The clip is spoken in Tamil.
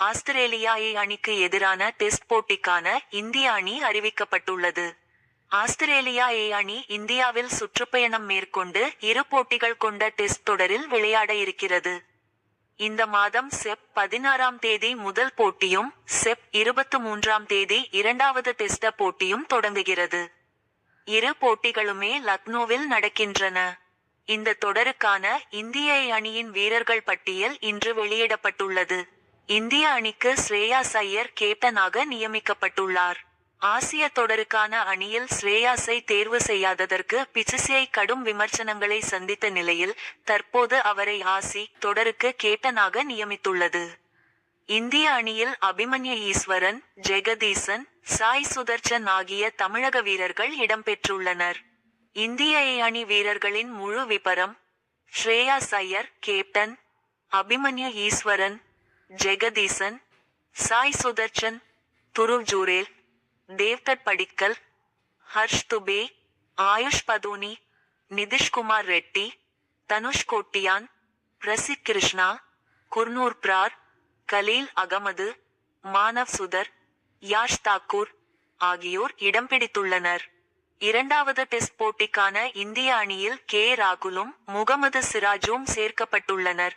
ஆஸ்திரேலியா ஏ அணிக்கு எதிரான டெஸ்ட் போட்டிக்கான இந்திய அணி அறிவிக்கப்பட்டுள்ளது. ஆஸ்திரேலியா ஏ அணி இந்தியாவில் சுற்றுப்பயணம் மேற்கொண்டு இரு போட்டிகள் கொண்ட டெஸ்ட் தொடரில் விளையாட இருக்கிறது. இந்த மாதம் செப் பதினாறாம் தேதி முதல் போட்டியும் செப் இருபத்து மூன்றாம் தேதி இரண்டாவது டெஸ்ட போட்டியும் தொடங்குகிறது. இரு போட்டிகளுமே லக்னோவில் நடக்கின்றன. இந்த தொடருக்கான இந்திய அணியின் வீரர்கள் பட்டியல் இன்று வெளியிடப்பட்டுள்ளது. இந்திய அணிக்கு ஸ்ரேயாஸ் ஐயர் கேப்டனாக நியமிக்கப்பட்டுள்ளார். ஆசிய தொடருக்கான அணியில் ஸ்ரேயாஸை தேர்வு செய்யாததற்கு பிச்சிசியை கடும் விமர்சனங்களை சந்தித்த நிலையில் தற்போது அவரை ஆசி தொடருக்கு கேப்டனாக நியமித்துள்ளது. இந்திய அணியில் அபிமன்ய ஈஸ்வரன் ஜெகதீசன் சாய் சுதர்சன் ஆகிய தமிழக வீரர்கள் இடம்பெற்றுள்ளனர். இந்திய ஏ அணி வீரர்களின் முழு விபரம் ஸ்ரேயாஸ் ஐயர் கேப்டன் அபிமன்ய ஈஸ்வரன் ஜெகதீசன் சாய் சுதர்ஷன் துருவ் ஜூரேல் தேவ்தர் படிக்கல் ஹர்ஷ் துபே ஆயுஷ் பதோனி நிதிஷ்குமார் ரெட்டி தனுஷ் கோட்டியான் பிரசித் கிருஷ்ணா குர்னூர் பிரார் கலீல் அகமது மானவ் சுதர் யாஷ் தாக்கூர் ஆகியோர் இடம் பிடித்துள்ளனர். இரண்டாவது டெஸ்ட் போட்டிக்கான இந்திய அணியில் கே. ராகுலும் முகமது சிராஜும் சேர்க்கப்பட்டுள்ளனர்.